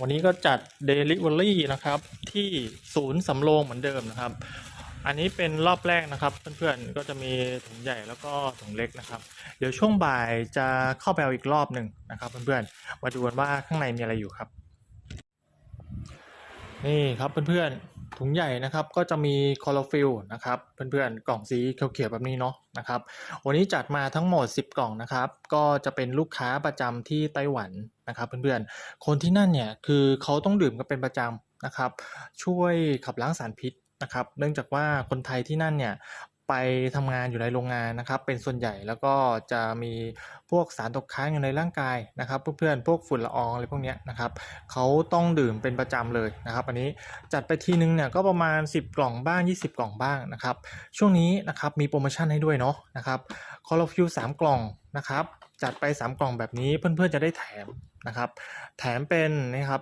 วันนี้ก็จัด Delivery นะครับ ที่ศูนย์สำโรงเหมือนเดิมนะครับ อันนี้เป็นรอบแรกนะครับ เพื่อนๆก็จะมีถุงใหญ่แล้วก็ถุงเล็กนะครับ เดี๋ยวช่วงบ่ายจะเข้าไปเอาอีกรอบหนึ่งนะครับ เพื่อนๆมาดูกันว่าข้างในมีอะไรอยู่ครับ นี่ครับเพื่อนๆ ถุงใหญ่นะครับก็จะมีคอลฟิลนะครับเพื่อนๆกล่องสีเขียวๆแบบนี้เนาะนะครับวันนี้จัดมาทั้งหมด 10 กล่องนะครับก็จะเป็นลูกค้าประจำที่ไต้หวันนะครับเพื่อนๆคนที่นั่นเนี่ยคือเขาต้องดื่มกันเป็นประจำนะครับช่วยขับล้างสารพิษนะครับเนื่องจากว่าคนไทยที่นั่นเนี่ย ไปทำงานอยู่ในโรงงานนะครับ เป็นส่วนใหญ่แล้วก็จะมีพวกสารตกค้างอยู่ในร่างกายนะครับเพื่อนๆพวกฝุ่นละอองอะไรพวกนี้นะครับเขาต้องดื่มเป็นประจำเลยนะครับอันนี้จัดไปทีนึงเนี่ยก็ประมาณ 10 กล่องบ้าง 20 กล่องบ้างนะครับช่วงนี้นะครับมีโปรโมชั่นให้ด้วยเนาะนะครับคอร์ฟิวสามกล่องนะครับจัดไป 3 กล่องแบบนี้เพื่อนๆจะได้แถมนะครับแถมเป็นนะครับ